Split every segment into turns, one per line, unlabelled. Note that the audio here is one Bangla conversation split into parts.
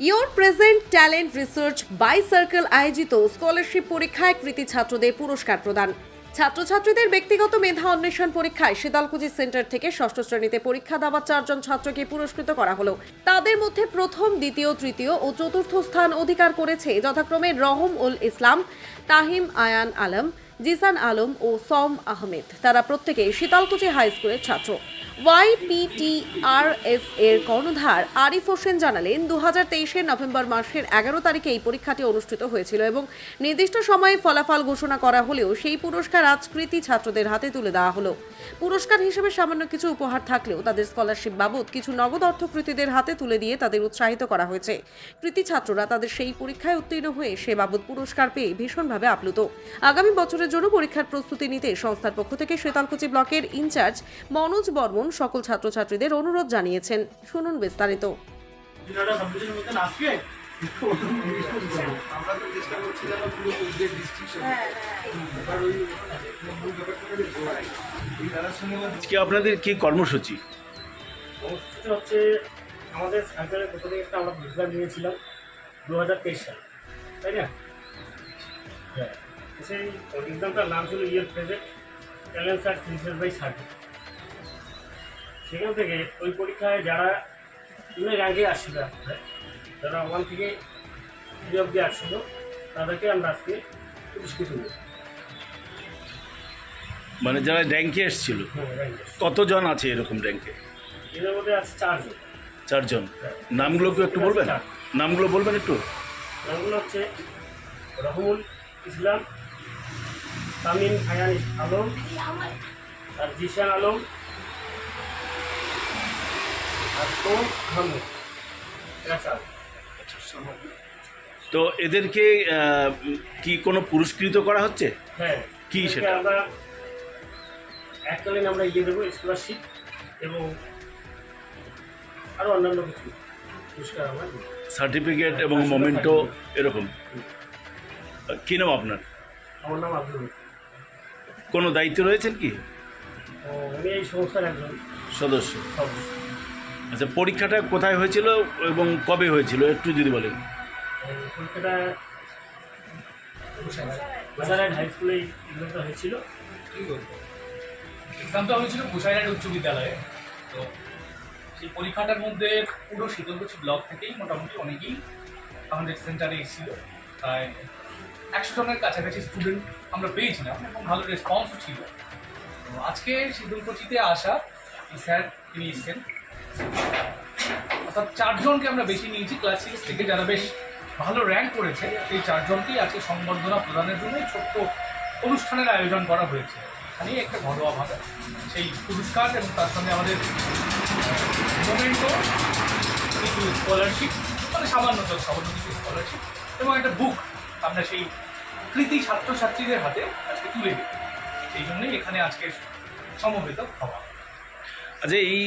Your present talent research by circle আয়োজিত স্কলারশিপ পরীক্ষায় কৃতি ছাত্রদের পুরস্কার প্রদান। ছাত্রছাত্রীদের ব্যক্তিগত মেধা অন্বেষণ পরীক্ষায় শীতলকুচি সেন্টার থেকে ষষ্ঠ শ্রেণীতে পরীক্ষা দেওয়া চারজন ছাত্রকে পুরস্কৃত করা হলো। তাদের মধ্যে প্রথম, দ্বিতীয়, তৃতীয় ও চতুর্থ স্থান অধিকার করেছে যথাক্রমে রহম উল ইসলাম, তাহিম আয়ান আলম, জিসান আলম ও সম আহমেদ। তারা প্রত্যেকে শীতলকুচি হাই স্কুলের ছাত্র। ওয়াইপিটিআরএস এর কর্ণধার আরিফ হোসেন জানালেন দু হাজার নভেম্বর মাসের এগারো তারিখে এই পরীক্ষাটি অনুষ্ঠিত হয়েছিল এবং নির্দিষ্ট সময়ে ফলাফল ঘোষণা করা হলেও সেই পুরস্কার আজ কৃতি ছাত্রদের হাতে তুলে দেওয়া হলো। পুরস্কার হিসেবে সামান্য কিছু উপহার থাকলেও তাদের স্কলারশিপ বাবদ কিছু নগদ অর্থ কৃতীদের হাতে তুলে দিয়ে তাদের উৎসাহিত করা হয়েছে। কৃতি ছাত্ররা তাদের সেই পরীক্ষায় উত্তীর্ণ হয়ে সে বাবদ পুরস্কার পেয়ে ভীষণভাবে আপ্লুত। আগামী বছরের জন্য পরীক্ষার প্রস্তুতি নিতে সংস্থার পক্ষ থেকে শীতলকুচি ব্লকের ইনচার্জ মনোজ বর্মন সকল ছাত্রছাত্রীদের অনুরোধ জানিয়েছেন। শুনুন বিস্তারিত।
দিনাটা সাবডিভিশন মধ্যে নাচবে?
আমরা তো চেষ্টা করছি যেন পুরো যে ডিস্ট্রিক্ট এবার ওই মূল ব্যাপারটাকে ধোয়াই এই তাদের সঙ্গে
আজকে আপনাদের কি কর্মসূচি?
কর্মসূচিটা হচ্ছে আমাদের সেন্টারের পক্ষ থেকে একটা আমরা বিজ্ঞান নিয়েছিলাম দু হাজার তেইশ সালে তাই না? হ্যাঁ। সেই এক্সামটার নাম ছিল your present talent search research by survey সেখান থেকে ওই পরীক্ষায় যারা বিভিন্ন র্যাঙ্কে আসছিল যারা ওয়ান থেকে থ্রি অব্দি আসছিল তাদেরকে আমরা আজকে পুরস্কৃত করি।
মানে যারা র্যাঙ্কে এসেছিল
হ্যাঁ
কতজন আছে এরকম র্যাঙ্কে
এদের মধ্যে আছে চারজন।
চারজন? নামগুলো কি একটু বলবেন? নামগুলো বলবেন একটু।
নামগুলো হচ্ছে রহমুল ইসলাম তামিম আয়ান আলম আর জিশান আলম
তো এদেরকে কি কোনো পুরস্কৃত করা হচ্ছে?
হ্যাঁ।
কি সেটা?
আমরা এককালীন আমরা ইয়ে দেবো স্কলারশিপ এবং আরও অন্যান্য কিছু পুরস্কার আমরা
সার্টিফিকেট এবং মোমেন্টো এরকম। কী নাম আপনার?
আমার নাম আব্দুল
কোনো দায়িত্ব রয়েছেন কি?
আমি এই সংস্থার একজন
সদস্য।
সদস্য।
আচ্ছা পরীক্ষাটা কোথায় হয়েছিল এবং কবে হয়েছিল? একটু যদি বলেন।
পরীক্ষাটা বাজারহাট হাই স্কুলে এক্সামটা হয়েছিল।
এক্সামটা হয়েছিল গোসাইরাট উচ্চ বিদ্যালয়ে। তো সেই পরীক্ষাটার মধ্যে পুরো শীতলকুচি ব্লক থেকেই মোটামুটি অনেকেই আমাদের সেন্টারে এসেছিল। প্রায় একশো জনের কাছাকাছি স্টুডেন্ট আমরা পেয়েছিলাম এবং ভালো রেসপন্সও ছিল। আজকে শীতলকুচিতে আসা স্যার তিনি এসছেন। অর্থাৎ চারজনকে আমরা বেছে নিয়েছি ক্লাস সিক্স থেকে যারা বেশ ভালো র্যাঙ্ক করেছে, সেই চারজনকেই আজকে সংবর্ধনা প্রদানের জন্য ছোট্ট অনুষ্ঠানের আয়োজন করা হয়েছে। এখানে একটা ঘরোয়াভাবে সেই পুরস্কার এবং তার সঙ্গে আমাদের মোমেন্টো কিছু স্কলারশিপ মানে সামান্য সামান্য কিছু স্কলারশিপ এবং একটা বুক আমরা সেই কৃতি ছাত্রছাত্রীদের হাতে আজকে তুলে দিই। সেই জন্যই এখানে আজকে সমবেত হওয়া
আচ্ছা এই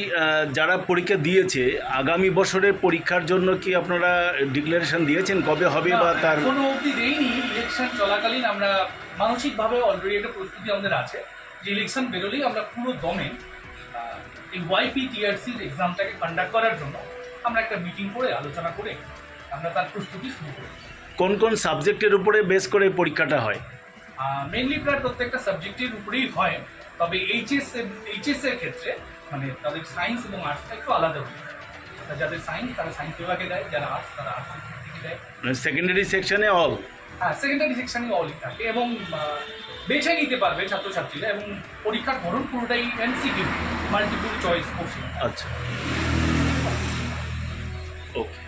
যারা পরীক্ষা দিয়েছে আগামী বছরের পরীক্ষার জন্য কি আপনারা ডিক্লারেশন দিয়েছেন? কবে হবে বা তার
কোনো অবধি দেইনি। ইলেকশন চলাকালীন আমরা মানসিকভাবে অলরেডি একটা প্রস্তুতি আমাদের আছে যে ইলেকশন বেরোলেই আমরা পুরো দমে এই ওয়াইপি টিআরসির এক্সামটাকে কন্ডাক্ট করার জন্য আমরা একটা মিটিং করে আলোচনা করে আমরা তার প্রস্তুতি শুরু করি
কোন কোন সাবজেক্টের উপরে বেস করে পরীক্ষাটা হয়?
মেনলি প্রায় প্রত্যেকটা সাবজেক্টের উপরেই হয়। তবে এইচএস এইচএস এর ক্ষেত্রে মানে তাদের সায়েন্স এবং আর্টসটা একটু আলাদা হয় যাদের সায়েন্স তারা সায়েন্স বিভাগে দেয় যারা আর্টস তারা আর্টস থেকে দেয়
মানে সেকেন্ডারি সেকশনে অল
হ্যাঁ সেকেন্ডারি সেকশনে অলই থাকে এবং বেছে নিতে পারবে ছাত্রছাত্রীরা এবং পরীক্ষার ধরন পুরোটাই এনসিকিউ মাল্টিপল চয়েস কোশ্চেন
আচ্ছা। ওকে